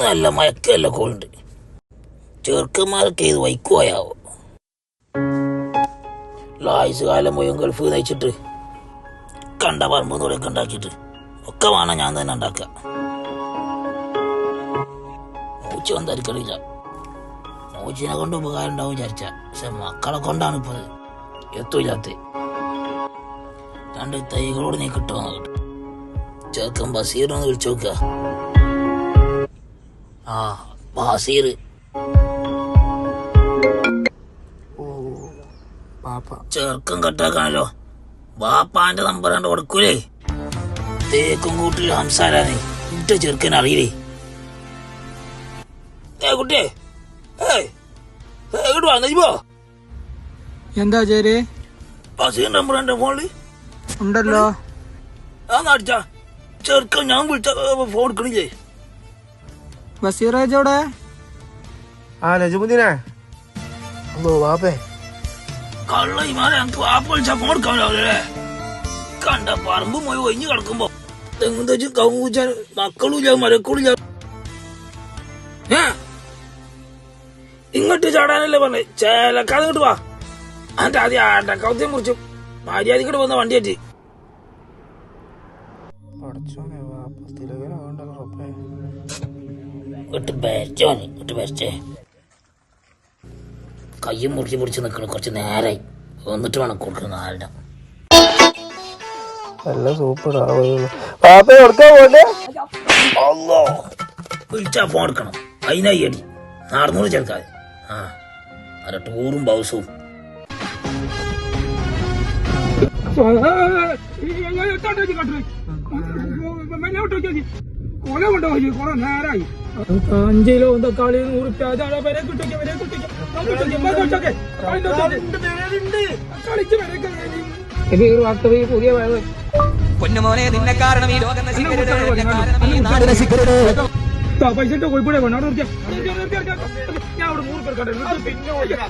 നല്ല മയക്കല്ല കൊണ്ട് ചെറുക്കന്മാരൊക്കെ ഇത് വൈക്കുവായാവോ ലായുസ് കാലം മുഴുവൻ ഗൾഫ് നയിച്ചിട്ട് കണ്ട പറമ്പ് തുടക്കം ഉണ്ടാക്കിയിട്ട് ഒക്കെ വേണം ഞാൻ തന്നെ ഉണ്ടാക്കുക. മൂച്ച വന്നരിക്കണില്ല മൂച്ചിനെ കൊണ്ട് ഉപകാരം ഉണ്ടാവും വിചാരിച്ച. പക്ഷെ മക്കളെ കൊണ്ടാണ് ഇപ്പോൾ എത്തൂല്ലാത്ത രണ്ട് തൈകളോട് നീ കിട്ടുമോ ചെറുക്കൻ ബസീറിനൊന്ന് വിളിച്ചു നോക്കുക ആ ബസീർ. ചെറുക്കൻ കട്ടാക്കാണല്ലോ. ബാപ്പാന്റെ നമ്പർ കണ്ട് കൊടുക്കൂലേ? തേക്കും കൂട്ടിൽ ഹംസാരാണ്. ഇട്ട ചെറുക്കൻ അറിയില്ലേ? ഏ കുട്ടിയെ ഏയ്, ഇങ്ങോട്ട് വാ നജിബോ. എന്താ ചേരേ ബസീറിന്റെ നമ്പർ എന്റെ ഫോണിൽ. ഉണ്ടല്ലോ. ചെറുക്കൻ ഞാൻ വിളിച്ച ഫോൺ എടുക്കണില്ലേ? ബസീറേജോടെ ആ നജുമുദ്ദീനെ. അല്ലോ വാപ്പേ. കള്ള ഇമാരെ എനിക്ക് വാപ്പ വിളിച്ചാ ഫോൺ എടുക്കാമല്ലേ കണ്ട പറമ്പ് പോയി ഒഴിഞ്ഞു കിടക്കുമ്പോ തെങ്ങും തെച്ച് കവുങ്ങ് കുച്ചാൻ മക്കളും ഇല്ല മരക്കളും ഇങ്ങോട്ട് ചാടാനല്ലേ പറഞ്ഞേ? ചേലക്കാതെ ഇങ്ങോട്ട് വാ. അതിന്റെ ആദ്യം ആണ്ടക്കൗത്യം മുറിച്ചു മര്യാദക്കിട്ട് വന്ന വണ്ടി ആറ്റി കയ്യും മുറിച്ച് പിടിച്ച് നിൽക്കണം കുറച്ച് നേരായി. വന്നിട്ട് വേണം കൊടുക്കണം ആരുടെ നല്ല സൂപ്പർ ആവുന്നു വാപ്പ കൊടുക്കാൻ പോട്ടെ അല്ലോ വിളിച്ചാ ഫോൺ എടുക്കണം. അതിനായി അടി. നടന്നൂറ് ചേർക്കാതെ ആ. അര ടൂറും ബൗസും കൊല കൊണ്ടുപോയി കൊറേ നേരായി. അഞ്ചിലോ തക്കാളി കളി നൂറുപ്യ അതാണ്? വരെ കിട്ടിക്ക വരെ കിട്ടിക്ക. വരെ പുതിയ പൊന്നുമോനെ നിന്നെ കാരണം ഈ ലോകം നശിക്കരുത് പൈസ കോഴിപ്പൂടെ വേണം. അവിടെ. ഞാൻ അവിടെ നൂറ് പേർ കണ്ടു.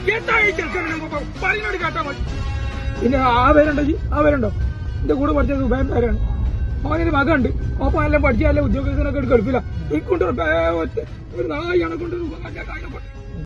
പിന്നെ പറയുന്നോട് കേട്ടാ മതി. പിന്നെ ആ പേരുണ്ടോ ജി? ആ പേരുണ്ടോ? എന്റെ കൂടെ പഠിച്ചത് ഉഭയം പേരാണ് അവനൊരു മകണ്ട് ഓപ്പ എല്ലാം പഠിച്ച എല്ലാം ഉദ്യോഗസ്ഥനൊക്കെ എടുക്കില്ല എനിക്കൊണ്ട് ഒരു നായാണ് കൊണ്ട്